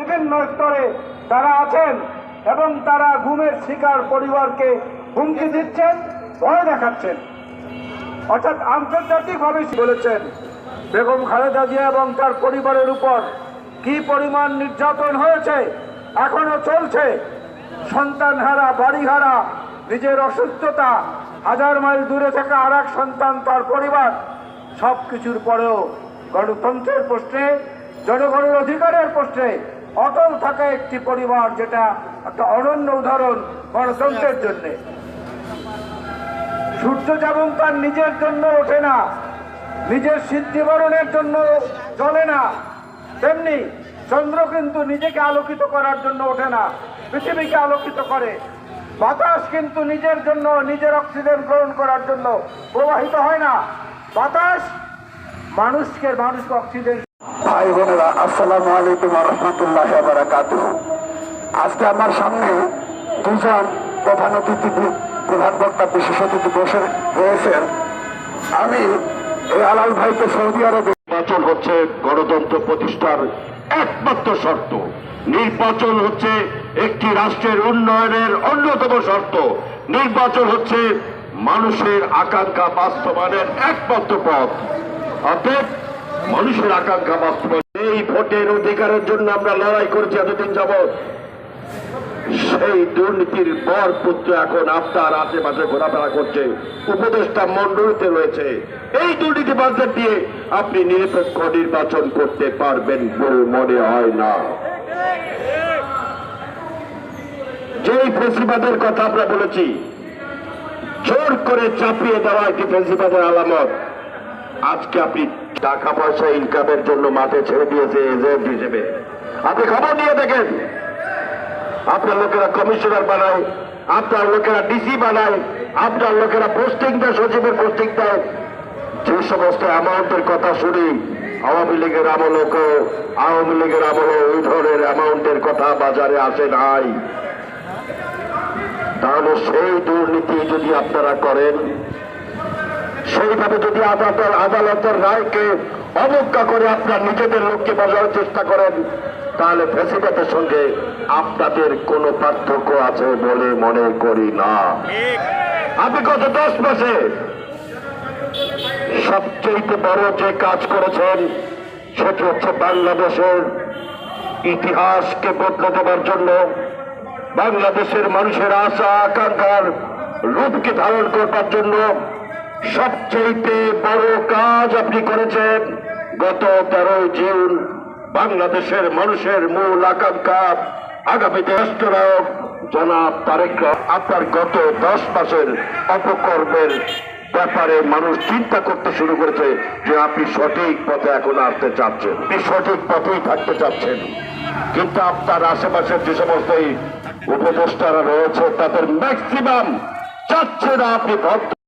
বিভিন্ন স্তরে তারা আছেন এবং তারা ঘুমের শিকার পরিবারকে হুমকি দিচ্ছেন, ভয় দেখাচ্ছেন। অর্থাৎ আন্তর্জাতিকভাবে বলেছেন, বেগম খালেদা জিয়া এবং তার পরিবারের উপর কি পরিমাণ নির্যাতন হয়েছে, এখনও চলছে। সন্তান হারা বাড়ি হারা নিজের অসুস্থতা, হাজার মাইল দূরে থাকা আর সন্তান, তার পরিবার সব কিছুর পরেও গণতন্ত্রের প্রশ্নে, জনগণের অধিকারের প্রশ্নে অটল থাকা একটি পরিবার, যেটা একটা অনন্য উদাহরণ গণতন্ত্রের জন্যে। সূর্য যেমন তার নিজের জন্য ওঠে না, নিজের সিদ্ধিবরণের জন্য চলে না, তেমনি চন্দ্র কিন্তু নিজেকে আলোকিত করার জন্য ওঠে না, পৃথিবীকে আলোকিত করে। বাতাস কিন্তু নিজের জন্য, নিজের অক্সিজেন গ্রহণ করার জন্য প্রবাহিত হয় না। বাতাস মানুষকে মানুষকে অক্সিজেন ভাই বোনেরা, আসসালামু আলাইকুম রহমতুল্লাহ আজকে আমার সামনে দুজন প্রধান অতিথি, প্রধান বক্তা, বিশেষ অতিথি বসে রয়েছেন। আমি এই আলাল ভাইকে সৌদি আরবে নির্বাচন হচ্ছে গণতন্ত্র প্রতিষ্ঠার একমাত্র শর্ত। নির্বাচন হচ্ছে একটি রাষ্ট্রের উন্নয়নের অন্যতম শর্ত। নির্বাচন হচ্ছে মানুষের আকাঙ্ক্ষা বাস্তবায়নের একমাত্র পথ। অতএব মানুষের আকাঙ্ক্ষা বাস্তবায়ন। এই ভোটের অধিকারের জন্য আমরা লড়াই করেছি এতদিন যাবৎ। সেই দুর্নীতির বর পুত্র এখন আপনার আশেপাশে ঘোরাফেরা করছে। উপদেষ্টা মন্ডলীতে রয়েছে। এই দুর্নীতিবাজদের দিয়ে আপনি নিরপেক্ষ নির্বাচন করতে পারবেন বলে মনে হয় না। যেই ফেসিবাদের কথা আমরা বলেছি, জোর করে চাপিয়ে দেওয়া একটি ফেসিবাদের আলামত। আজকে আপনি টাকা পয়সা ইনকামের জন্য মাঠে ছেড়ে দিয়েছে এজেন্ট হিসেবে। আপনি খবর নিয়ে দেখেন। আপনার লোকেরা কমিশনার বানায়, আপনার লোকেরা ডিসি বানায়, আপনার লোকেরা পোস্টিং দেয়, সচিবের পোস্টিং দেয়। যে সমস্ত অ্যামাউন্টের কথা শুনি, আওয়ামী লীগের আমলকেও আওয়ামী লীগের আমলে ওই ধরনের অ্যামাউন্টের কথা বাজারে আসে নাই। তাহলে সেই দুর্নীতি যদি আপনারা করেন সেইভাবে যদি আদালতের আদালতের রায়কে অবজ্ঞা করে আপনার নিজেদের লোককে বোঝানোর চেষ্টা করেন তাহলে প্রেসিডেন্টের সঙ্গে আপনাদের কোনো পার্থক্য আছে বলে মনে করি না। আপনি গত দশ মাসে সবচেয়ে বড় যে কাজ করেছেন সেটি হচ্ছে বাংলাদেশের ইতিহাসকে বদলে দেওয়ার জন্য বাংলাদেশের মানুষের আশা আকাঙ্ক্ষার রূপকে ধারণ করবার জন্য সবচেয়ে বড় কাজ আপনি করেছেন গত তেরোই জুন বাংলাদেশের মানুষের মূল আকাঙ্ক্ষা আগামী রাষ্ট্রনায়ক জনাব তারেক আপনার গত দশ মাসের অপকর্মের ব্যাপারে মানুষ চিন্তা করতে শুরু করেছে যে আপনি সঠিক পথে এখন আসতে চাচ্ছেন। আপনি সঠিক পথেই থাকতে চাচ্ছেন। কিন্তু আপনার আশেপাশের যে সমস্ত উপদেষ্টারা রয়েছে, তাদের ম্যাক্সিমাম চাচ্ছে না আপনি ভদ্র